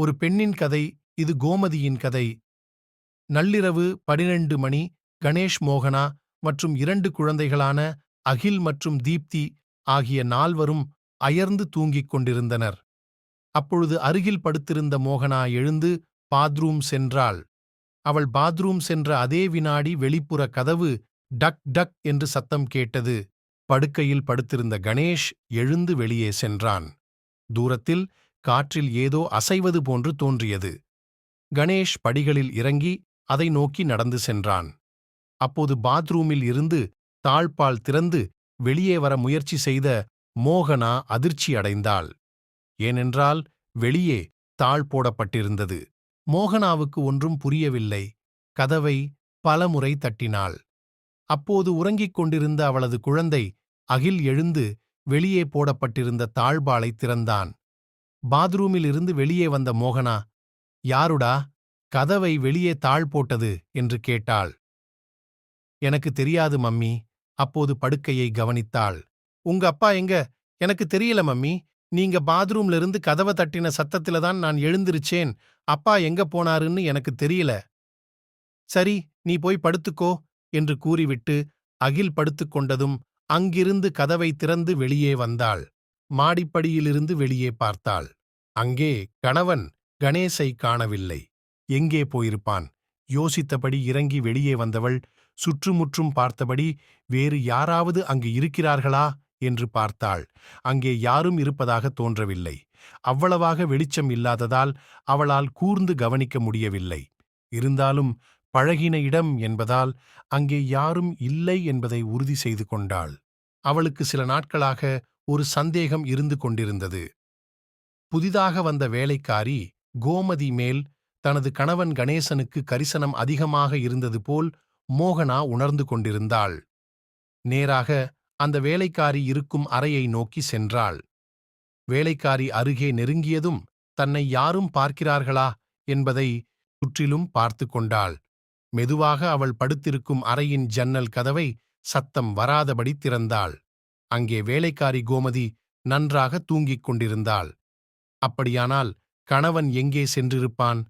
ஒரு பெண்ணின் கதை இது கோமதியின் கதை. நள்ளிரவு பனிரெண்டு மணி கணேஷ் மோகனா மற்றும் இரண்டு குழந்தைகளான அகில் மற்றும் தீப்தி ஆகிய நால்வரும் அயர்ந்து தூங்கிக் கொண்டிருந்தனர். அப்பொழுது அருகில் படுத்திருந்த மோகனா எழுந்து பாத்ரூம் சென்றாள். அவள் பாத்ரூம் சென்ற அதே வினாடி வெளிப்புற கதவு டக் டக் என்று சத்தம் கேட்டது. படுக்கையில் படுத்திருந்த கணேஷ் எழுந்து வெளியே சென்றான். தூரத்தில் காற்றில் ஏதோ அசைவது போன்று தோன்றியது. கணேஷ் படிகளில் இறங்கி அதை நோக்கி நடந்து சென்றான். அப்போது பாத்ரூமில் இருந்து தாழ்பால் திறந்து வெளியே வர முயற்சி செய்த மோகனா அதிர்ச்சி அடைந்தாள். ஏனென்றால் வெளியே தாழ் போடப்பட்டிருந்தது. மோகனாவுக்கு ஒன்றும் புரியவில்லை. கதவை பலமுறை தட்டினாள். அப்போது உறங்கிக் கொண்டிருந்த அவளது குழந்தை அகில் எழுந்து வெளியே போடப்பட்டிருந்த தாழ்பாலை திறந்தான். பாத்ரூமில் இருந்து வெளியே வந்த மோகனா யாருடா கதவை வெளியே தாழ் போட்டது? என்று கேட்டாள். எனக்கு தெரியாது மம்மி அப்போது படுக்கையை கவனித்தாள். உங்க அப்பா எங்க? எனக்கு தெரியல மம்மி நீங்க பாத்ரூம்ல இருந்து கதவை தட்டின சத்தத்துல தான் நான் எழுந்திருச்சேன். அப்பா எங்க போனாருன்னு எனக்கு தெரியல. சரி நீ போய் படுத்துக்கோ என்று கூறிவிட்டு அகில் படுத்துக் கொண்டதும் அங்கிருந்து கதவை திறந்து வெளியே வந்தாள். மாடிப்படியிலிருந்து வெளியே பார்த்தாள். அங்கே கணவன் கணேசை காணவில்லை. எங்கே போயிருப்பான்? யோசித்தபடி இறங்கி வெளியே வந்தவள் சுற்றுமுற்றும் பார்த்தபடி வேறு யாராவது அங்கு இருக்கிறார்களா? என்று பார்த்தாள். அங்கே யாரும் இருப்பதாக தோன்றவில்லை. அவ்வளவாக வெளிச்சம் இல்லாததால் அவளால் கூர்ந்து கவனிக்க முடியவில்லை. இருந்தாலும் பழகின இடம் என்பதால் அங்கே யாரும் இல்லை என்பதை உறுதி செய்து கொண்டாள். அவளுக்கு சில நாட்களாக ஒரு சந்தேகம் இருந்து கொண்டிருந்தது. புதிதாக வந்த வேலைக்காரி கோமதி மேல் தனது கணவன் கணேசனுக்கு கரிசனம் அதிகமாக இருந்தது போல் மோகனா உணர்ந்து கொண்டிருந்தாள். நேராக அந்த வேலைக்காரி இருக்கும் அறையை நோக்கி சென்றாள். வேலைக்காரி அருகே நெருங்கியதும் தன்னை யாரும் பார்க்கிறார்களா என்பதை சுற்றிலும் பார்த்து கொண்டாள். மெதுவாக அவள் படுத்திருக்கும் அறையின் ஜன்னல் கதவை சத்தம் வராதபடி திறந்தாள். அங்கே வேலைக்காரி கோமதி நன்றாக தூங்கிக் கொண்டிருந்தாள். அப்படியானால் கணவன் எங்கே சென்றிருப்பான்?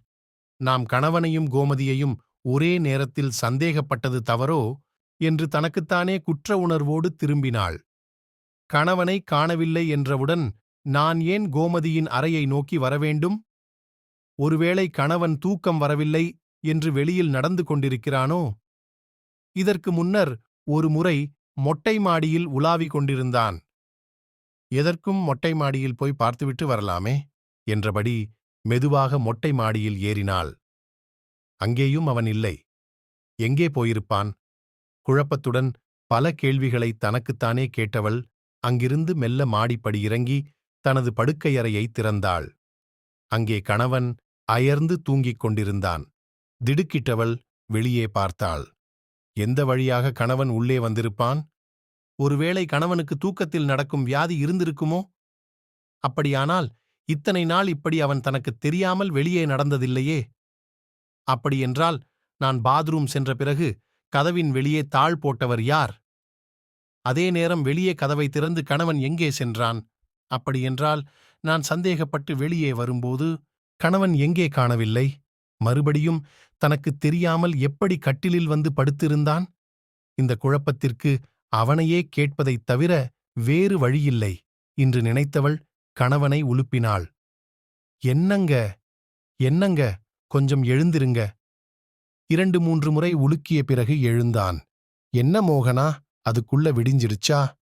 நாம் கணவனையும் கோமதியையும் ஒரே நேரத்தில் சந்தேகப்பட்டது தவறோ? என்று தனக்குத்தானே குற்ற உணர்வோடு திரும்பினாள். கணவனை காணவில்லை என்றவுடன் நான் ஏன் கோமதியின் அறையை நோக்கி வரவேண்டும்? ஒருவேளை கணவன் தூக்கம் வரவில்லை என்று வெளியில் நடந்து கொண்டிருக்கிறானோ? இதற்கு முன்னர் ஒரு முறை மொட்டை மாடியில் உலாவிக் கொண்டிருந்தான். எதற்கும் மொட்டை மாடியில் போய் பார்த்துவிட்டு வரலாமே என்றபடி மெதுவாக மொட்டை மாடியில் ஏறினாள். அங்கேயும் அவன் இல்லை. எங்கே போயிருப்பான்? குழப்பத்துடன் பல கேள்விகளை தனக்குத்தானே கேட்டவள் அங்கிருந்து மெல்ல மாடிப்படி இறங்கி தனது படுக்கையறையை திறந்தாள். அங்கே கணவன் அயர்ந்து தூங்கிக் கொண்டிருந்தான். திடுக்கிட்டவள் வெளியே பார்த்தாள். எந்த வழியாக கணவன் உள்ளே வந்திருப்பான்? ஒருவேளை கணவனுக்கு தூக்கத்தில் நடக்கும் வியாதி இருந்திருக்குமோ? அப்படியானால் இத்தனை நாள் இப்படி அவன் தனக்குத் தெரியாமல் வெளியே நடந்ததில்லையே? அப்படியென்றால் நான் பாத்ரூம் சென்ற பிறகு கதவின் வெளியே தாழ் போட்டவர் யார்? அதே நேரம் வெளியே கதவை திறந்து கணவன் எங்கே சென்றான்? அப்படியென்றால் நான் சந்தேகப்பட்டு வெளியே வரும்போது கணவன் எங்கே காணவில்லை? மறுபடியும் தனக்குத் தெரியாமல் எப்படி கட்டிலில் வந்து படுத்திருந்தான்? இந்த குழப்பத்திற்கு அவனையே கேட்பதைத் தவிர வேறு வழியில்லை என்று நினைத்தவள் கணவனை உலுப்பினாள். என்னங்க? என்னங்க? கொஞ்சம் எழுந்திருங்க. இரண்டு மூன்று முறை உலுக்கிய பிறகு எழுந்தான். என்ன மோகனா? அதுக்குள்ள விடிஞ்சிருச்சா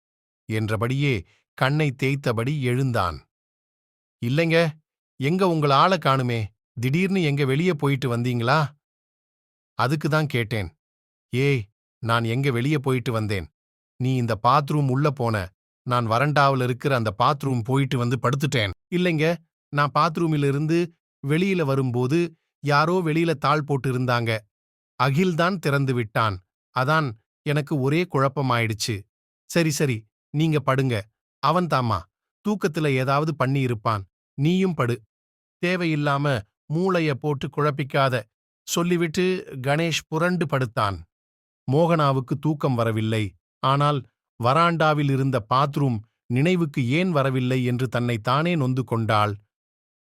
என்றபடியே கண்ணை தேய்த்தபடி எழுந்தான். இல்லைங்க. எங்க உங்கள ஆள காணுமே? திடீர்னு எங்க வெளியே போயிட்டு வந்தீங்களா? அதுக்கு தான் கேட்டேன். ஏய் நான் எங்க வெளியே போயிட்டு வந்தேன்? நீ இந்த பாத்ரூம் உள்ள போன. நான் வரண்டாவில் இருக்கிற அந்த பாத்ரூம் போயிட்டு வந்து படுத்துட்டேன். இல்லைங்க நான் பாத்ரூமிலிருந்து வெளியில வரும்போது யாரோ வெளியில தாள் போட்டு இருந்தாங்க அகில் தான் திறந்து விட்டான். அதான் எனக்கு ஒரே குழப்பமாயிடுச்சு. சரி சரி நீங்க படுங்க. அவன் தாமா தூக்கத்துல ஏதாவது பண்ணி இருப்பான் நீயும் படு. தேவையில்லாம மூளைய போட்டு குழப்பிக்காத. சொல்லிவிட்டு கணேஷ் புரண்டு படுத்தான். மோகனாவுக்கு தூக்கம் வரவில்லை. ஆனால் வராண்டாவில் இருந்த பாத்ரூம் நினைவுக்கு ஏன் வரவில்லை என்று தன்னை தானே நொந்து கொண்டாள்.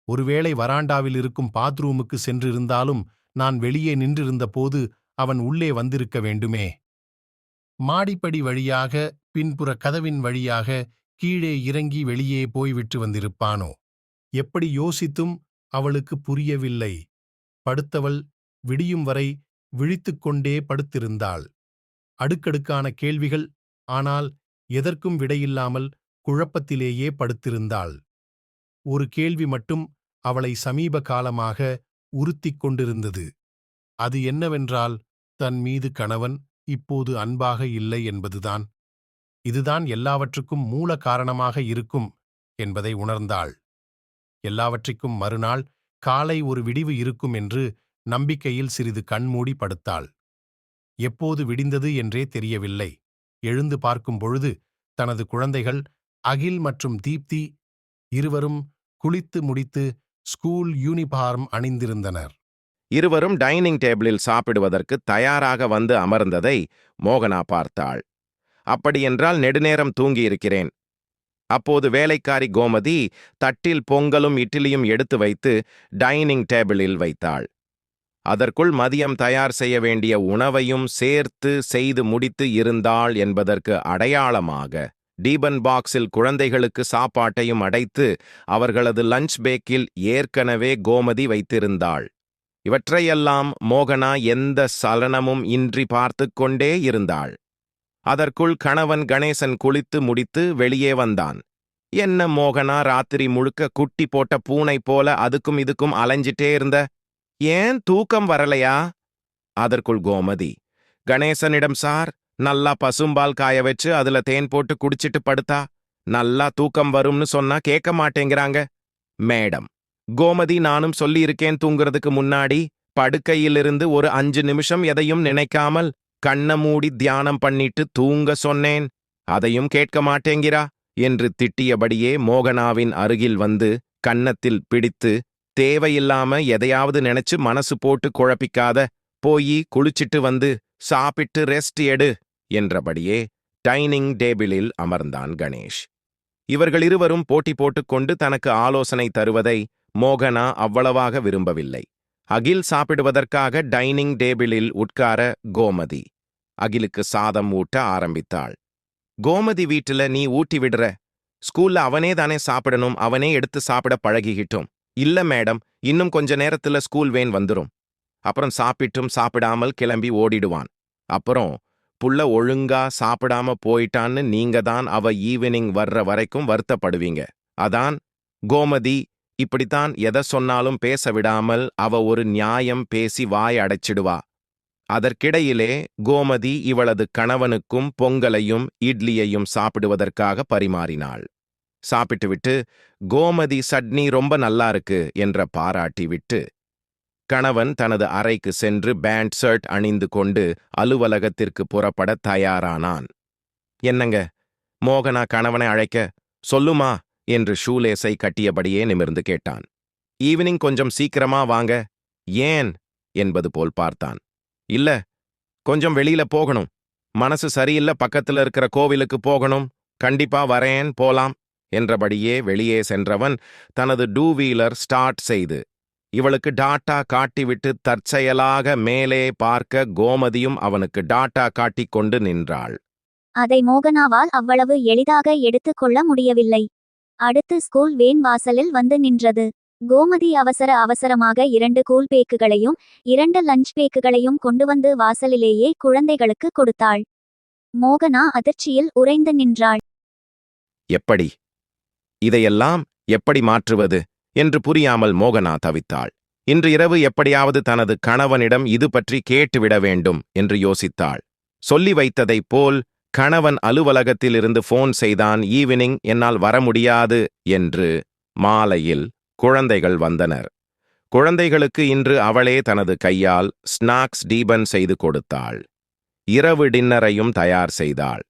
ஒருவேளை வராண்டாவில் இருக்கும் பாத்ரூமுக்கு சென்றிருந்தாலும் நான் வெளியே நின்றிருந்தபோது அவன் உள்ளே வந்திருக்க வேண்டுமே. மாடிப்படி வழியாக பின்புற கதவின் வழியாக கீழே இறங்கி வெளியே போய்விட்டு வந்திருப்பானோ? எப்படி யோசித்தும் அவளுக்கு புரியவில்லை. படுத்தவள் விடியும் வரை விழித்துக் கொண்டே படுத்திருந்தாள். அடுக்கடுக்கான கேள்விகள் ஆனால் எதற்கும் விடையில்லாமல் குழப்பத்திலேயே படுத்திருந்தாள். ஒரு கேள்வி மட்டும் அவளை சமீப காலமாக உறுத்திக் கொண்டிருந்தது. அது என்னவென்றால் தன் மீது கணவன் இப்போது அன்பாக இல்லை என்பதுதான். இதுதான் எல்லாவற்றுக்கும் மூல காரணமாக இருக்கும் என்பதை உணர்ந்தாள். எல்லாவற்றிற்கும் மறுநாள் காலை ஒரு விடிவு இருக்கும் என்று நம்பிக்கையில் சிறிது கண்மூடி படுத்தாள். எப்போது விடிந்தது என்றே தெரியவில்லை. எழுந்து பார்க்கும் பொழுது தனது குழந்தைகள் அகில் மற்றும் தீப்தி இருவரும் குளித்து முடித்து ஸ்கூல் யூனிஃபார்ம் அணிந்திருந்தனர். இருவரும் டைனிங் டேபிளில் சாப்பிடுவதற்கு தயாராக வந்து அமர்ந்ததை மோகனா பார்த்தாள். அப்படியென்றால் நெடுநேரம் தூங்கியிருக்கிறேன். அப்போது வேலைக்காரி கோமதி தட்டில் பொங்கலும் இட்லியும் எடுத்து வைத்து டைனிங் டேபிளில் வைத்தாள். அதற்குள் மதியம் தயார் செய்ய வேண்டிய உணவையும் சேர்த்து செய்து முடித்து இருந்தாள் என்பதற்கு அடையாளமாக டீபன் பாக்ஸில் குழந்தைகளுக்கு சாப்பாட்டையும் அடைத்து அவர்களது லஞ்ச் பேக்கில் ஏற்கனவே கோமதி வைத்திருந்தாள். இவற்றையெல்லாம் மோகனா எந்த சலனமும் இன்றி பார்த்துக் கொண்டே இருந்தாள். அதற்குள் கணவன் கணேசன் குளித்து முடித்து வெளியே வந்தான். என்ன மோகனா ராத்திரி முழுக்க குட்டி போட்ட பூனை போல அதுக்கும் இதுக்கும் அலைஞ்சிட்டே இருந்த? ஏன் தூக்கம் வரலையா? அதற்குள் கோமதி கணேசனிடம் சார் நல்லா பசும்பால் காய வச்சு அதுல தேன் போட்டு குடிச்சிட்டு படுத்தா? நல்லா தூக்கம் வரும்னு சொன்னா கேட்க மாட்டேங்கிறாங்க. மேடம் கோமதி நானும் சொல்லியிருக்கேன் தூங்குறதுக்கு முன்னாடி படுக்கையிலிருந்து ஒரு அஞ்சு நிமிஷம் எதையும் நினைக்காமல் கண்ண மூடி தியானம் பண்ணிட்டு தூங்க சொன்னேன். அதையும் கேட்க மாட்டேங்கிறா என்று திட்டியபடியே மோகனாவின் அருகில் வந்து கன்னத்தில் பிடித்து தேவையில்லாம எதையாவது நினைச்சு மனசு போட்டு குழப்பிக்காத போயி குளிச்சிட்டு வந்து சாப்பிட்டு ரெஸ்ட் எடு என்றபடியே டைனிங் டேபிளில் அமர்ந்தான் கணேஷ். இவர்கள் இருவரும் போட்டி போட்டுக்கொண்டு தனக்கு ஆலோசனை தருவதை மோகனா அவ்வளவாக விரும்பவில்லை. அகில் சாப்பிடுவதற்காக டைனிங் டேபிளில் உட்கார கோமதி அகிலுக்கு சாதம் ஊட்ட ஆரம்பித்தாள். கோமதி வீட்டுல நீ ஊட்டி விடுற. ஸ்கூல்ல அவனே தானே சாப்பிடணும் அவனே எடுத்து சாப்பிட பழகிக்கிட்டோம். இல்ல மேடம் இன்னும் கொஞ்ச நேரத்துல ஸ்கூல் வேன் வந்துரும் அப்புறம் சாப்பிட்டும் சாப்பிடாமல் கிளம்பி ஓடிடுவான். அப்புறம் புள்ள ஒழுங்கா சாப்பிடாம போயிட்டான்னு நீங்க தான் அவ ஈவினிங் வர்ற வரைக்கும் வருத்தப்படுவீங்க. அதான் கோமதி இப்படித்தான் எதை சொன்னாலும் பேச விடாமல் அவ ஒரு நியாயம் பேசி வாய் அடைச்சிடுவா. அதற்கிடையிலே கோமதி இவளது கணவனுக்கும் பொங்கலையும் இட்லியையும் சாப்பிடுவதற்காக பரிமாறினாள். சாப்பிட்டுவிட்டு கோமதி சட்னி ரொம்ப நல்லா இருக்கு என்ற பாராட்டி விட்டு கணவன் தனது அறைக்கு சென்று பேண்ட் ஷர்ட் அணிந்து கொண்டு அலுவலகத்திற்கு புறப்பட தயாரானான். என்னங்க? மோகனா கணவனை அழைக்க சொல்லுமா? என்று ஷூலேஸை கட்டியபடியே நிமிர்ந்து கேட்டான். ஈவினிங் கொஞ்சம் சீக்கிரமா வாங்க. ஏன்? என்பது போல் பார்த்தான். இல்ல கொஞ்சம் வெளியில போகணும். மனசு சரியில்ல பக்கத்துல இருக்கிற கோவிலுக்கு போகணும். கண்டிப்பா வரேன் போலாம் என்றபடியே வெளியே சென்றவன் தனது டூ வீலர் ஸ்டார்ட் செய்து இவளுக்கு டாட்டா காட்டிவிட்டு தற்செயலாக மேலே பார்க்க கோமதியும் அவனுக்கு டாட்டா காட்டிக் கொண்டு நின்றாள். அதை மோகனாவால் அவ்வளவு எளிதாக எடுத்துக்கொள்ள முடியவில்லை. அடுத்து ஸ்கூல் வேன் வாசலில் வந்து நின்றது. கோமதி அவசர அவசரமாக இரண்டு கூல் பேக்குகளையும் இரண்டு லஞ்ச் பேக்குகளையும் கொண்டு வந்து வாசலிலேயே குழந்தைகளுக்கு கொடுத்தாள். மோகனா அதிர்ச்சியில் உறைந்து நின்றாள். எப்படி? இதையெல்லாம் எப்படி மாற்றுவது? என்று புரியாமல் மோகனா தவித்தாள். இன்று இரவு எப்படியாவது தனது கணவனிடம் இது பற்றி கேட்டுவிட வேண்டும் என்று யோசித்தாள். சொல்லி வைத்ததைப் போல் கணவன் அலுவலகத்திலிருந்து ஃபோன் செய்தான் ஈவினிங் என்னால் வர முடியாது என்று மாலையில் குழந்தைகள் வந்தனர். குழந்தைகளுக்கு இன்று அவளே தனது கையால் ஸ்நாக்ஸ் டீபன் செய்து கொடுத்தாள். இரவு டின்னரையும் தயார் செய்தாள்.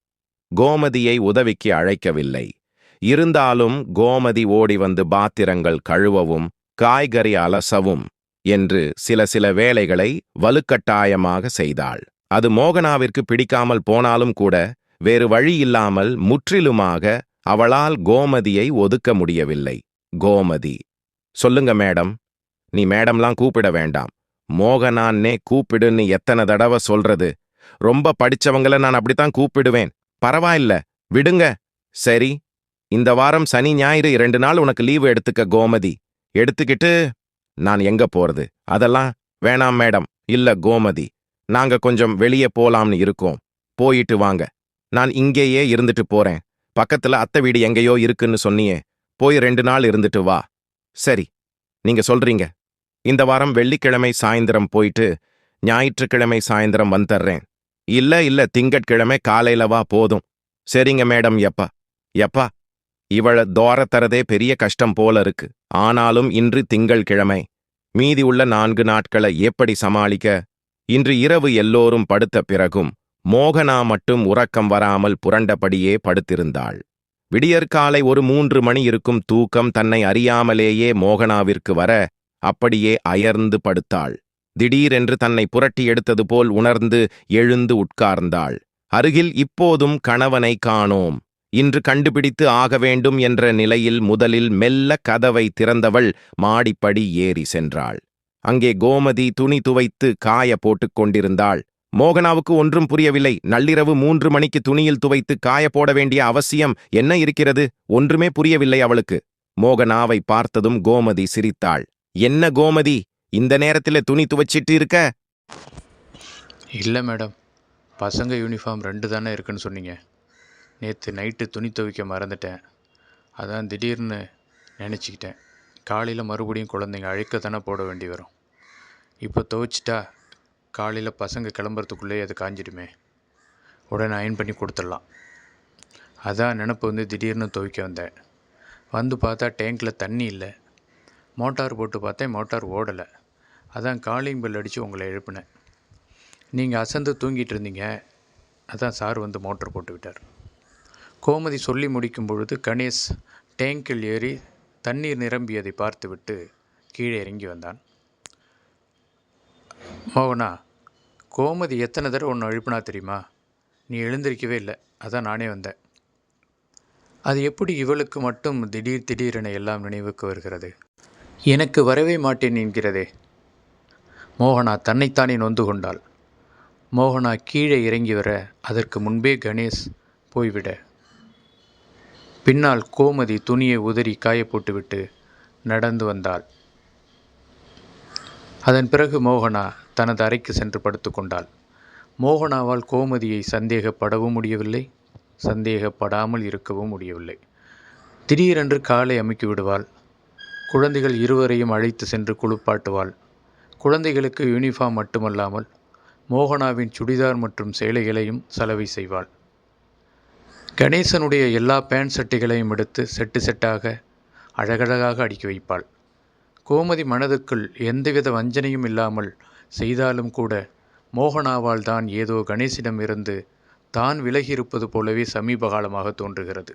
கோமதியை உதவிக்கு அழைக்கவில்லை. இருந்தாலும் கோமதி ஓடி வந்து பாத்திரங்கள் கழுவவும் காய்கறி அலசவும் என்று சில சில வேலைகளை வலுக்கட்டாயமாக செய்தாள். அது மோகனாவிற்கு பிடிக்காமல் போனாலும் கூட வேறு வழி இல்லாமல் முற்றிலுமாக அவளால் கோமதியை ஒதுக்க முடியவில்லை. கோமதி சொல்லுங்க மேடம். நீ மேடம்லாம் கூப்பிட வேண்டாம். மோகனான்னே கூப்பிடுன்னு எத்தனை தடவை சொல்றது. ரொம்ப படிச்சவங்கள நான் அப்படித்தான் கூப்பிடுவேன். பரவாயில்ல விடுங்க. சரி இந்த வாரம் சனி ஞாயிறு இரண்டு நாள் உனக்கு லீவு எடுத்துக்க கோமதி. எடுத்துக்கிட்டு நான் எங்க போறது? அதெல்லாம் வேணாம் மேடம். இல்ல கோமதி நாங்க கொஞ்சம் வெளியே போலாம்னு இருக்கோம். போயிட்டு வாங்க. நான் இங்கேயே இருந்துட்டு போறேன். பக்கத்துல அத்தை வீடு எங்கேயோ இருக்குன்னு சொன்னியே போய் ரெண்டு நாள் இருந்துட்டு வா. சரி நீங்க சொல்றீங்க. இந்த வாரம் வெள்ளிக்கிழமை சாயந்தரம் போயிட்டு ஞாயிற்றுக்கிழமை சாயந்தரம் வந்துடுறேன் இல்ல இல்ல திங்கட்கிழமை காலையில வா போதும். சரிங்க மேடம் எப்பா எப்பா இவள தோர தரதே பெரிய கஷ்டம் போல இருக்கு. ஆனாலும் இன்று திங்கள்கிழமை. மீதி உள்ள நான்கு நாட்களை எப்படி சமாளிக்க? இன்று இரவு எல்லோரும் படுத்த பிறகும் மோகனா மட்டும் உறக்கம் வராமல் புரண்டபடியே படுத்திருந்தாள். விடியற்காலை ஒரு மூன்று மணி இருக்கும் தூக்கம் தன்னை அறியாமலேயே மோகனாவிற்கு வர அப்படியே அயர்ந்து படுத்தாள். திடீரென்று தன்னை புரட்டி எடுத்தது போல் உணர்ந்து எழுந்து உட்கார்ந்தாள். அருகில் இப்போதும் கணவனை காணோம். இன்று கண்டுபிடித்து ஆக வேண்டும் என்ற நிலையில் முதலில் மெல்ல கதவை திறந்தவள் மாடிப்படி ஏறி சென்றாள். அங்கே கோமதி துணி துவைத்து காய போட்டுக் கொண்டிருந்தாள். மோகனாவுக்கு ஒன்றும் புரியவில்லை. நள்ளிரவு மூன்று மணிக்கு துணியில் துவைத்து காய போட வேண்டிய அவசியம் என்ன இருக்கிறது? ஒன்றுமே புரியவில்லை அவளுக்கு. மோகனாவை பார்த்ததும் கோமதி சிரித்தாள். என்ன கோமதி? இந்த நேரத்தில் துணி துவைச்சிட்டு இருக்க? இல்லை மேடம். பசங்க யூனிஃபார்ம் ரெண்டு தானே இருக்குன்னு சொன்னீங்க. நேற்று நைட்டு துணி துவைக்க மறந்துட்டேன். அதான் திடீர்னு நினச்சிக்கிட்டேன். காலையில் மறுபடியும் குழந்தைங்க அழைக்க தானே போட வேண்டி வரும். இப்போ துவைச்சிட்டா காலையில் பசங்க கிளம்புறதுக்குள்ளே அது காஞ்சிடுமே. உடனே அயன் பண்ணி கொடுத்துடலாம். அதான் நினப்பு வந்து திடீர்னு துவைக்க வந்தேன். வந்து பார்த்தா டேங்க்கில் தண்ணி இல்லை. மோட்டார் போட்டு பார்த்தேன் மோட்டார் ஓடலை. அதான் காலிங் பெல் அடித்து உங்களை எழுப்பினேன். நீங்கள் அசந்து தூங்கிட்டு இருந்தீங்க. அதான் சார் வந்து மோட்டர் போட்டு விட்டார். கோமதி சொல்லி முடிக்கும் பொழுது கணேஷ் டேங்கில் ஏறி தண்ணீர் நிரம்பியதை பார்த்துவிட்டு கீழே இறங்கி வந்தான். மோகனா கோமதி எத்தனை தடவை ஒன்று எழுப்பினா தெரியுமா? நீ எழுந்திருக்கவே இல்லை. அதான் நானே வந்தேன். அது எப்படி இவளுக்கு மட்டும் திடீர் திடீரென எல்லாம் நினைவுக்கு வருகிறது? எனக்கு வரவே மாட்டேன் என்கிறதே. மோகனா தன்னைத்தானே நொந்து கொண்டாள். மோகனா கீழே இறங்கி வர அதற்கு முன்பே கணேஷ் போய்விட. பின்னால் கோமதி துணியை உதறி காய போட்டுவிட்டு நடந்து வந்தாள். அதன் பிறகு மோகனா தனது அறைக்கு சென்று படுத்துக்கொண்டாள். மோகனாவால் கோமதியை சந்தேகப்படவும் முடியவில்லை. சந்தேகப்படாமல் இருக்கவும் முடியவில்லை. திடீரென்று காலை அமுக்கி விடுவாள். குழந்தைகள் இருவரையும் அழைத்து சென்று குளிப்பாட்டுவாள். குழந்தைகளுக்கு யூனிஃபார்ம் மட்டுமல்லாமல் மோகனாவின் சுடிதார் மற்றும் சேலைகளையும் சலவை செய்வாள். கணேசனுடைய எல்லா பேண்ட் சட்டைகளையும் எடுத்து செட்டு செட்டாக அழகழகாக அடுக்கி வைப்பாள். கோமதி மனதுக்குள் எந்தவித வஞ்சனையும் இல்லாமல் செய்தாலும் கூட மோகனாவால் தான் ஏதோ கணேசிடம் இருந்து தான் விலகியிருப்பது போலவே சமீப காலமாக தோன்றுகிறது.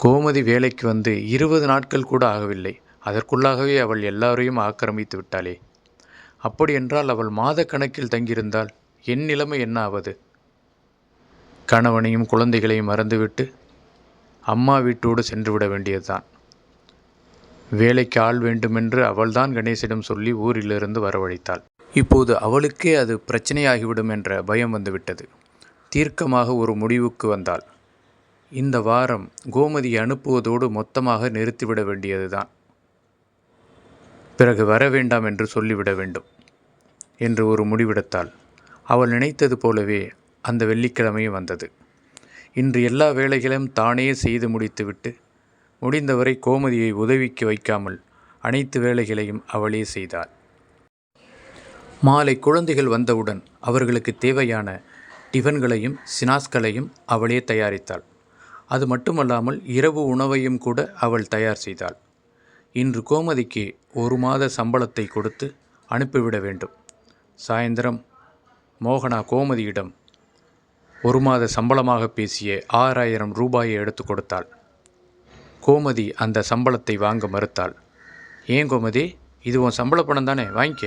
கோமதி வேலைக்கு வந்து இருபது நாட்கள் கூட ஆகவில்லை. அதற்குள்ளாகவே அவள் எல்லாரையும் ஆக்கிரமித்து விட்டாளே. அப்படியென்றால் அவள் மாத கணக்கில் தங்கியிருந்தால் என் நிலைமை என்ன ஆவது கணவனையும் குழந்தைகளையும் மறந்துவிட்டு அம்மா வீட்டோடு சென்று விட வேண்டியதுதான். வேலைக்கு ஆள் வேண்டுமென்று அவள்தான் கணேசிடம் சொல்லி ஊரிலிருந்து வரவழைத்தாள். இப்போது அவளுக்கே அது பிரச்சனையாகிவிடும் என்ற பயம் வந்துவிட்டது. தீர்க்கமாக ஒரு முடிவுக்கு வந்தாள். இந்த வாரம் கோமதியை அனுப்புவதோடு மொத்தமாக நிறுத்திவிட வேண்டியதுதான். பிறகு வர வேண்டாம் என்று சொல்லிவிட வேண்டும் என்று ஒரு முடிவெடுத்தாள். அவள் நினைத்தது போலவே அந்த வெள்ளிக்கிழமையும் வந்தது. இன்று எல்லா வேலைகளையும் தானே செய்து முடித்துவிட்டு முடிந்தவரை கோமதியை உதவிக்கு வைக்காமல் அனைத்து வேலைகளையும் அவளே செய்தாள். மாலை குழந்தைகள் வந்தவுடன் அவர்களுக்கு தேவையான டிஃபன்களையும் சினாஸ்களையும் அவளே தயாரித்தாள். அது மட்டுமல்லாமல் இரவு உணவையும் கூட அவள் தயார் செய்தாள். இன்று கோமதிக்கு ஒரு மாத சம்பளத்தை கொடுத்து அனுப்பிவிட வேண்டும். சாயந்தரம் மோகனா கோமதியிடம் ஒரு மாத சம்பளமாக பேசிய ஆறாயிரம் ரூபாயை எடுத்து கொடுத்தாள். கோமதி அந்த சம்பளத்தை வாங்க மறுத்தாள். ஏன் கோமதி? இது உன் சம்பள பணம் தானே? வாங்கிக்க.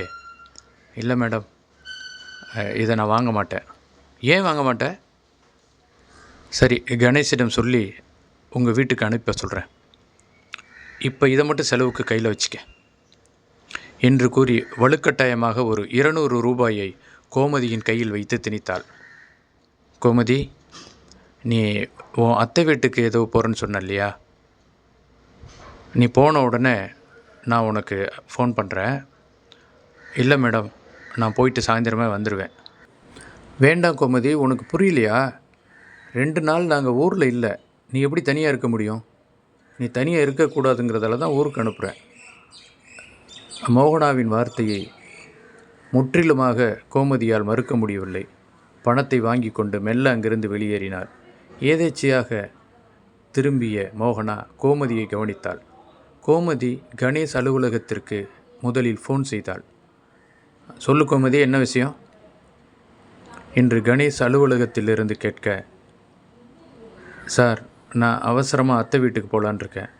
இல்லை மேடம். இதை நான் வாங்க மாட்டேன். ஏன் வாங்க மாட்டேன் சரி கணேஷிடம் சொல்லி உங்கள் வீட்டுக்கு அனுப்ப சொல்கிறேன் இப்போ இதை மட்டும் செலவுக்கு கையில் வச்சுக்க. என்று கூறி வலுக்கட்டாயமாக ஒரு இருநூறு ரூபாயை கோமதியின் கையில் வைத்து திணித்தாள். கோமதி நீ உன் அத்தை வீட்டுக்கு ஏதோ போகிறேன்னு சொன்ன இல்லையா நீ போன உடனே நான் உனக்கு ஃபோன் பண்ணுறேன் இல்லை மேடம் நான் போயிட்டு சாயந்தரமே வந்துடுவேன் வேண்டாம் கோமதி உனக்கு புரியலையா? ரெண்டு நாள் நாங்கள் ஊரில் இல்லை. நீ எப்படி தனியாக இருக்க முடியும்? நீ தனியாக இருக்கக்கூடாதுங்கிறதால தான் ஊருக்கு அனுப்புகிறேன் மோகனாவின் வார்த்தையை முற்றிலுமாக கோமதியால் மறுக்க முடியவில்லை. பணத்தை வாங்கி கொண்டு மெல்ல அங்கிருந்து வெளியேறினார் ஏதேச்சையாக திரும்பிய மோகனா கோமதியை கவனித்தாள். கோமதி கணேஷ் அலுவலகத்திற்கு முதலில் ஃபோன் செய்தாள். சொல்லு கோமதி என்ன விஷயம்? இன்று கணேஷ் அலுவலகத்திலிருந்து கேட்க சார் நான் அவசரமாக அத்தை வீட்டுக்கு போகலான் இருக்கேன்.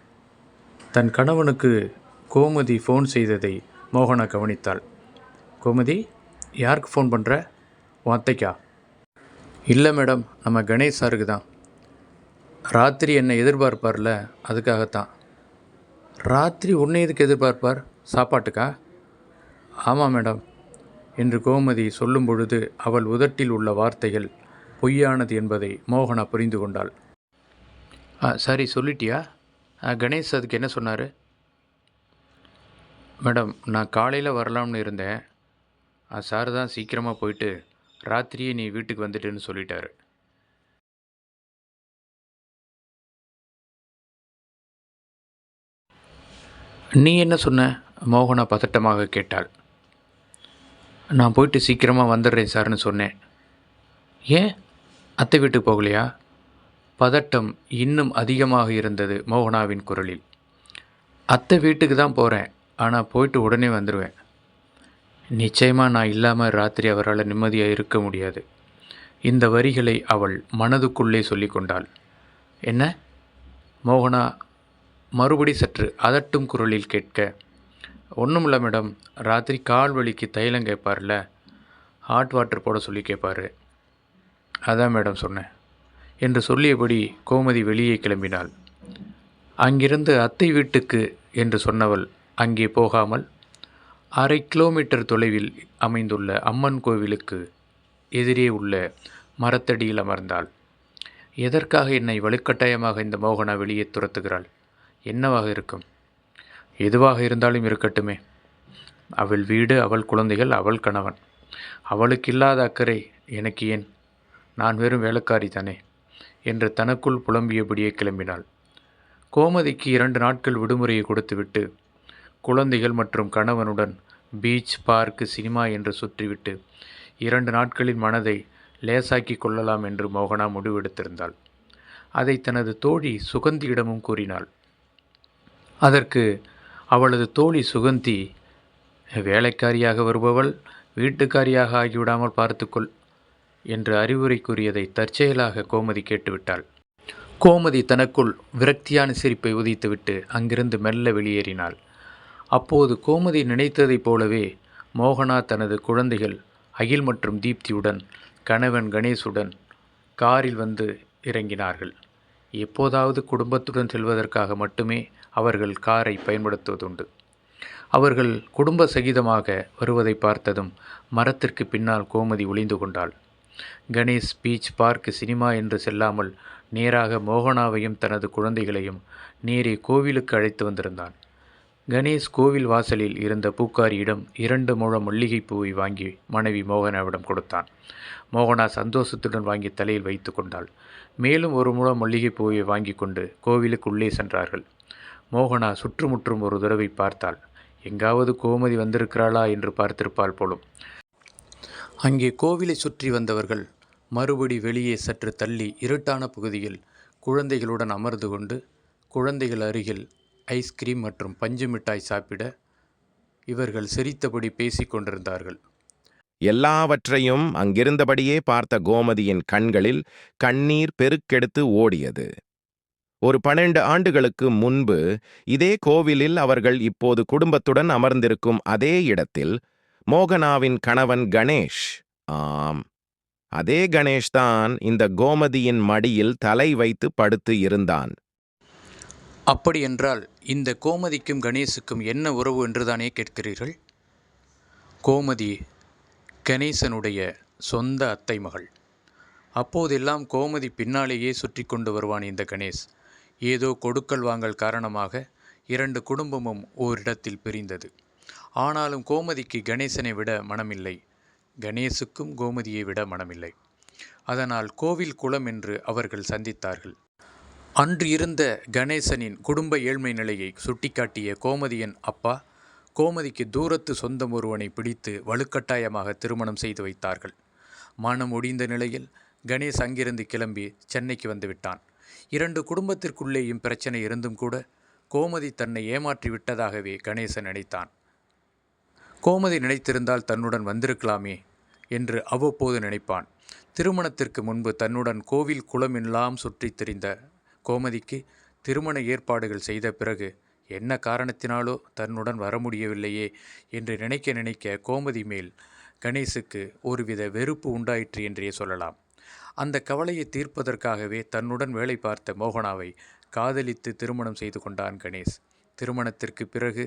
தன் கணவனுக்கு கோமதி ஃபோன் செய்ததை மோகனா கவனித்தாள். கோமதி யாருக்கு ஃபோன் பண்ணுற உன் அத்தைக்கா. இல்லை மேடம் நம்ம கணேஷ் சாருக்கு தான். ராத்திரி என்னை எதிர்பார்ப்பார்ல அதுக்காகத்தான். ராத்திரி உன்னை எதுக்கு எதிர்பார்ப்பார்? சாப்பாட்டுக்கா? ஆமாம் மேடம். என்று கோமதி சொல்லும் பொழுது அவள் உதட்டில் உள்ள வார்த்தைகள் பொய்யானது என்பதை மோகனா புரிந்து கொண்டாள். ஆ சரி சொல்லிட்டியா? ஆ, கணேஷ் அதுக்கு என்ன சொன்னார்? மேடம் நான் காலையில் வரலாம்னு இருந்தேன். சார் தான் சீக்கிரமாக போயிட்டு ராத்திரியே நீ வீட்டுக்கு வந்துட்டுன்னு சொல்லிட்டாரு. நீ என்ன சொன்ன? மோகனா பதட்டமாக கேட்டாள். நான் போயிட்டு சீக்கிரமாக வந்துடுறேன் சார்னு சொன்னேன். ஏன்? அத்தை வீட்டுக்கு போகலையா? பதட்டம் இன்னும் அதிகமாக இருந்தது மோகனாவின் குரலில். அத்தை வீட்டுக்கு தான் போகிறேன் ஆனால் போயிட்டு உடனே வந்துடுவேன் நிச்சயமாக நான் இல்லாமல் ராத்திரி அவரால் நிம்மதியாக இருக்க முடியாது. இந்த வரிகளை அவள் மனதுக்குள்ளே சொல்லிக்கொண்டாள். என்ன? மோகனா மறுபடி சற்று அதட்டும் குரலில் கேட்க ஒன்றுமில்ல மேடம் ராத்திரி கால் வலிக்கு தைலம் கேட்பார்ல ஹாட் வாட்டர் போட சொல்லி கேட்பார். அதான் மேடம் சொன்னேன் என்று சொல்லியபடி கோமதி வெளியே கிளம்பினாள். அங்கிருந்து அத்தை வீட்டுக்கு என்று சொன்னவள் அங்கே போகாமல் அரை கிலோமீட்டர் தொலைவில் அமைந்துள்ள அம்மன் கோவிலுக்கு எதிரே உள்ள மரத்தடியில் அமர்ந்தாள். எதற்காக என்னை வலுக்கட்டாயமாக இந்த மோகனா வெளியே துரத்துகிறாள்? என்னவாக இருக்கும்? எதுவாக இருந்தாலும் இருக்கட்டுமே. அவள் வீடு அவள் குழந்தைகள் அவள் கணவன். அவளுக்கு இல்லாத அக்கறை எனக்கு ஏன்? நான் வெறும் வேலைக்காரி தானே? என்று தனக்குள் புலம்பியபடியே கிளம்பினாள். கோமதிக்கு இரண்டு நாட்கள் விடுமுறையை கொடுத்துவிட்டு குழந்தைகள் மற்றும் கணவனுடன் பீச் பார்க் சினிமா என்று சுற்றிவிட்டு இரண்டு நாட்களின் மனதை லேசாக்கி கொள்ளலாம் என்று மோகனா முடிவெடுத்திருந்தாள். அதை தனது தோழி சுகந்தியிடமும் கூறினாள். அதற்கு அவளது தோழி சுகந்தி வேலைக்காரியாக வருபவள் வீட்டுக்காரியாக ஆகிவிடாமல் பார்த்துக்கொள் என்று அறிவுரை கூறியதை தற்செயலாக கோமதி கேட்டுவிட்டாள். கோமதி தனக்குள் விரக்தியான சிரிப்பை உதித்துவிட்டு அங்கிருந்து மெல்ல வெளியேறினாள். அப்போது கோமதி நினைத்ததைப் போலவே மோகனா தனது குழந்தைகள் அகில் மற்றும் தீப்தியுடன் கணவன் கணேசுடன் காரில் வந்து இறங்கினார்கள். எப்போதாவது குடும்பத்துடன் செல்வதற்காக மட்டுமே அவர்கள் காரை பயன்படுத்துவதுண்டு. அவர்கள் குடும்ப சகிதமாக வருவதை பார்த்ததும் மரத்திற்கு பின்னால் கோமதி ஒளிந்து கொண்டாள். கணேஷ் பீச் பார்க் சினிமா என்று செல்லாமல் நேராக மோகனாவையும் தனது குழந்தைகளையும் நேரே கோவிலுக்கு அழைத்து வந்திருந்தான். கணேஷ் கோவில் வாசலில் இருந்த பூக்காரியிடம் இரண்டு முழம் மல்லிகைப்பூவை வாங்கி மனைவி மோகனாவிடம் கொடுத்தான். மோகனா சந்தோஷத்துடன் வாங்கி தலையில் வைத்து கொண்டாள். மேலும் ஒரு முழ மல்லிகைப்பூவை வாங்கி கொண்டு கோவிலுக்கு உள்ளே சென்றார்கள். மோகனா சுற்றுமுற்றும் ஒரு தடவை பார்த்தாள். எங்காவது கோமதி வந்திருக்கிறாளா என்று பார்த்திருப்பாள் போலும். அங்கே கோவிலை சுற்றி வந்தவர்கள் மறுபடி வெளியே சற்று தள்ளி இருட்டான பகுதியில் குழந்தைகளுடன் அமர்ந்து கொண்டு குழந்தைகள் அருகில் ஐஸ்கிரீம் மற்றும் பஞ்சு மிட்டாய் சாப்பிட இவர்கள் சிரித்தபடி பேசிக் கொண்டிருந்தார்கள். எல்லாவற்றையும் அங்கிருந்தபடியே பார்த்த கோமதியின் கண்களில் கண்ணீர் பெருக்கெடுத்து ஓடியது. ஒரு பன்னெண்டு ஆண்டுகளுக்கு முன்பு இதே கோவிலில் அவர்கள் இப்போது குடும்பத்துடன் அமர்ந்திருக்கும் அதே இடத்தில் மோகனாவின் கணவன் கணேஷ். ஆம் அதே கணேஷ் தான் இந்த கோமதியின் மடியில் தலை வைத்து படுத்து இருந்தான். அப்படியென்றால் இந்த கோமதிக்கும் கணேசுக்கும் என்ன உறவு என்றுதானே கேட்கிறீர்கள்? கோமதி கணேசனுடைய சொந்த அத்தை மகள். அப்போதெல்லாம் கோமதி பின்னாலேயே சுற்றி கொண்டு வருவான் இந்த கணேஷ் ஏதோ கொடுக்கல் வாங்கல் காரணமாக இரண்டு குடும்பமும் ஓரிடத்தில் பிரிந்தது. ஆனாலும் கோமதிக்கு கணேசனை விட மனமில்லை. கணேசுக்கும் கோமதியை விட மனமில்லை. அதனால் கோவில் குளம் என்று அவர்கள் சந்தித்தார்கள். அன்று இருந்த கணேசனின் குடும்ப ஏழ்மை நிலையை சுட்டிக்காட்டிய கோமதியின் அப்பா கோமதிக்கு தூரத்து சொந்தம் ஒருவனை பிடித்து வலுக்கட்டாயமாக திருமணம் செய்து வைத்தார்கள். மனம் ஒடிந்த நிலையில் கணேஷ் அங்கிருந்து கிளம்பி சென்னைக்கு வந்துவிட்டான். இரண்டு குடும்பத்திற்குள்ளேயும் பிரச்சனை இருந்தும் கூட கோமதி தன்னை ஏமாற்றி விட்டதாகவே கணேசன் நினைத்தான். கோமதி நினைத்திருந்தால் தன்னுடன் வந்திருக்கலாமே என்று அவ்வப்போது நினைப்பான். திருமணத்திற்கு முன்பு தன்னுடன் கோவில் குளமெல்லாம் சுற்றித் திரிந்த கோமதிக்கு திருமண ஏற்பாடுகள் செய்த பிறகு என்ன காரணத்தினாலோ தன்னுடன் வர முடியவில்லையே என்று நினைக்க நினைக்க கோமதி மேல் கணேசுக்கு ஒருவித வெறுப்பு உண்டாயிற்று என்றே சொல்லலாம். அந்த கவலையை தீர்ப்பதற்காகவே தன்னுடன் வேலை பார்த்த மோகனாவை காதலித்து திருமணம் செய்து கொண்டான் கணேஷ். திருமணத்திற்கு பிறகு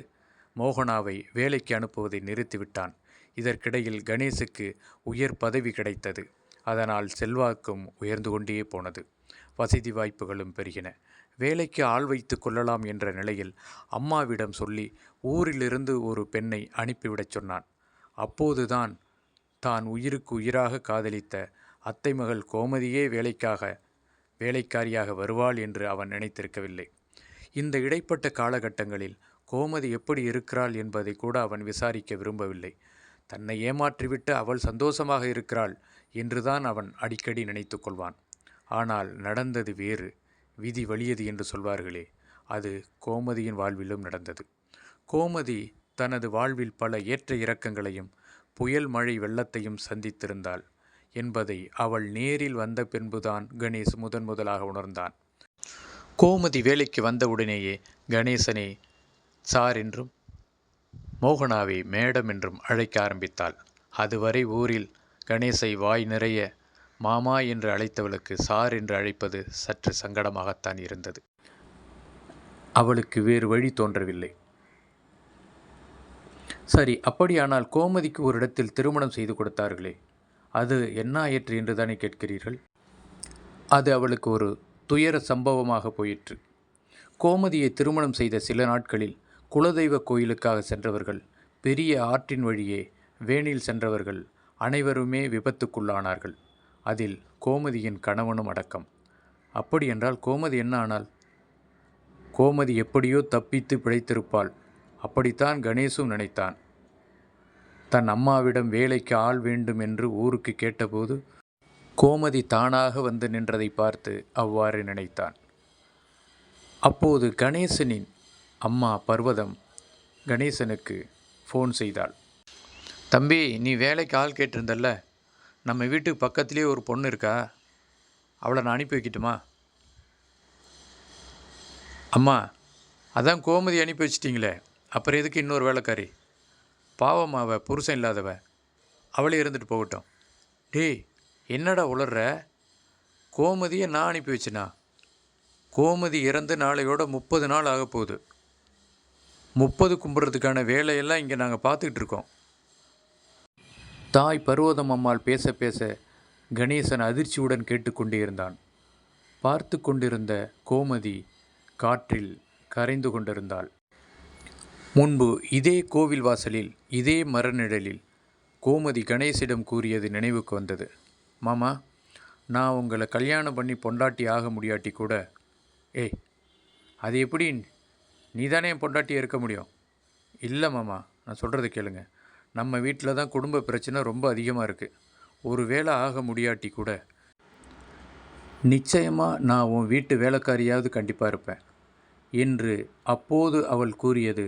மோகனாவை வேலைக்கு அனுப்புவதை நிறுத்திவிட்டான். இதற்கிடையில் கணேசுக்கு உயர் பதவி கிடைத்தது. அதனால் செல்வாக்கும் உயர்ந்து கொண்டே போனது. வசதி வாய்ப்புகளும் பெருகின. வேலைக்கு ஆள் வைத்து கொள்ளலாம் என்ற நிலையில் அம்மாவிடம் சொல்லி ஊரிலிருந்து ஒரு பெண்ணை அனுப்பிவிடச் சொன்னான். அப்போதுதான் தான் உயிருக்கு உயிராக காதலித்த அத்தை மகள் கோமதியே வேலைக்காக வேலைக்காரியாக வருவாள் என்று அவன் நினைத்திருக்கவில்லை. இந்த இடைப்பட்ட காலகட்டங்களில் கோமதி எப்படி இருக்கிறாள் என்பதை கூட அவன் விசாரிக்க விரும்பவில்லை. தன்னை ஏமாற்றிவிட்டு அவள் சந்தோஷமாக இருக்கிறாள் என்றுதான் அவன் அடிக்கடி நினைத்து கொள்வான். ஆனால் நடந்தது வேறு. விதி வலியது என்று சொல்வார்களே அது கோமதியின் வாழ்விலும் நடந்தது. கோமதி தனது வாழ்வில் பல ஏற்ற இறக்கங்களையும் புயல் மழை வெள்ளத்தையும் சந்தித்திருந்தாள் என்பதை அவள் நேரில் வந்த பின்புதான் கணேஷ் முதன் முதலாக உணர்ந்தான். கோமதி வேலைக்கு வந்தவுடனேயே கணேசனை சார் என்றும் மோகனாவை மேடம் என்றும் அழைக்க ஆரம்பித்தாள். அதுவரை ஊரில் கணேசை வாய் நிறைய மாமா என்று அழைத்தவளுக்கு சார் என்று அழைப்பது சற்று சங்கடமாகத்தான் இருந்தது. அவளுக்கு வேறு வழி தோன்றவில்லை. சரி அப்படியானால் கோமதிக்கு ஒரு இடத்தில் திருமணம் செய்து கொடுத்தார்களே அது என்ன ஆயிற்று என்று தானே கேட்கிறீர்கள்? அது அவளுக்கு ஒரு துயர சம்பவமாக போயிற்று. கோமதியை திருமணம் செய்த சில நாட்களில் குலதெய்வ கோயிலுக்காக சென்றவர்கள் பெரிய ஆற்றின் வழியே வேனில் சென்றவர்கள் அனைவருமே விபத்துக்குள்ளானார்கள். அதில் கோமதியின் கணவனும் அடக்கம். அப்படியென்றால் கோமதி என்ன ஆனாள்? கோமதி எப்படியோ தப்பித்து பிழைத்திருப்பாள். அப்படித்தான் கணேசும் நினைத்தான். தன் அம்மாவிடம் வேலைக்கு ஆள் வேண்டும் என்று ஊருக்கு கேட்டபோது கோமதி தானாக வந்து நின்றதை பார்த்து அவ்வாறு நினைத்தான். அப்போது கணேசனின் அம்மா பர்வதம் கணேசனுக்கு ஃபோன் செய்தாள். தம்பி நீ வேலைக்கு ஆள் கேட்டிருந்தல்ல? நம்ம வீட்டுக்கு பக்கத்துலேயே ஒரு பொண்ணு இருக்கா? அவளை நான் அனுப்பி வைக்கட்டுமா? அம்மா அதான் கோமதி அனுப்பி வச்சிட்டிங்களே. அப்புறம் எதுக்கு இன்னொரு வேலைக்காரி? பாவம் அவ புருஷன் இல்லாதவ. அவளே இருந்துட்டு போகட்டும். டேய் என்னடா உளர்ற? கோமதியை நான் அனுப்பி வச்சேனா? கோமதி இறந்து நாளையோட முப்பது நாள் ஆக போகுது முப்பது கும்பிட்றதுக்கான வேலையெல்லாம் இங்கே நாங்கள் பார்த்துக்கிட்டு இருக்கோம். தாய் பர்வதம் அம்மாள் பேச பேச கணேசன் அதிர்ச்சியுடன் கேட்டுக்கொண்டே இருந்தான் பார்த்து கொண்டிருந்த கோமதி காற்றில் கரைந்து கொண்டிருந்தாள். முன்பு இதே கோவில் வாசலில் இதே மரநிழலில் கோமதி கணேசிடம் கூறியது நினைவுக்கு வந்தது. மாமா நான் உங்களை கல்யாணம் பண்ணி பொண்டாட்டி ஆக முடியாட்டி கூட ஏய் அது எப்படி நீ தானே என் பொண்டாட்டியாக இருக்க முடியும்? இல்லை மாமா நான் சொல்கிறத கேளுங்கள் நம்ம வீட்டில் தான் குடும்ப பிரச்சனை ரொம்ப அதிகமாக இருக்குது ஒரு வேலை ஆக முடியாட்டி கூட நிச்சயமாக நான் உன் வீட்டு வேலைக்காரியாவது கண்டிப்பாக இருப்பேன். என்று அப்போது அவள் கூறியது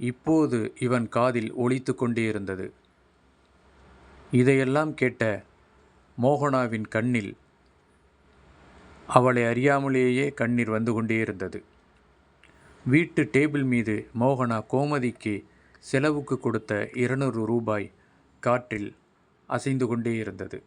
இப்போது இவன் காதில் ஒழித்து கொண்டே இருந்தது. இதையெல்லாம் கேட்ட மோகனாவின் கண்ணில் அவளை அறியாமலேயே கண்ணீர் வந்து கொண்டே இருந்தது. வீட்டு டேபிள் மீது மோகனா கோமதிக்கு செலவுக்கு கொடுத்த இருநூறு ரூபாய் காற்றில் அசைந்து கொண்டே இருந்தது.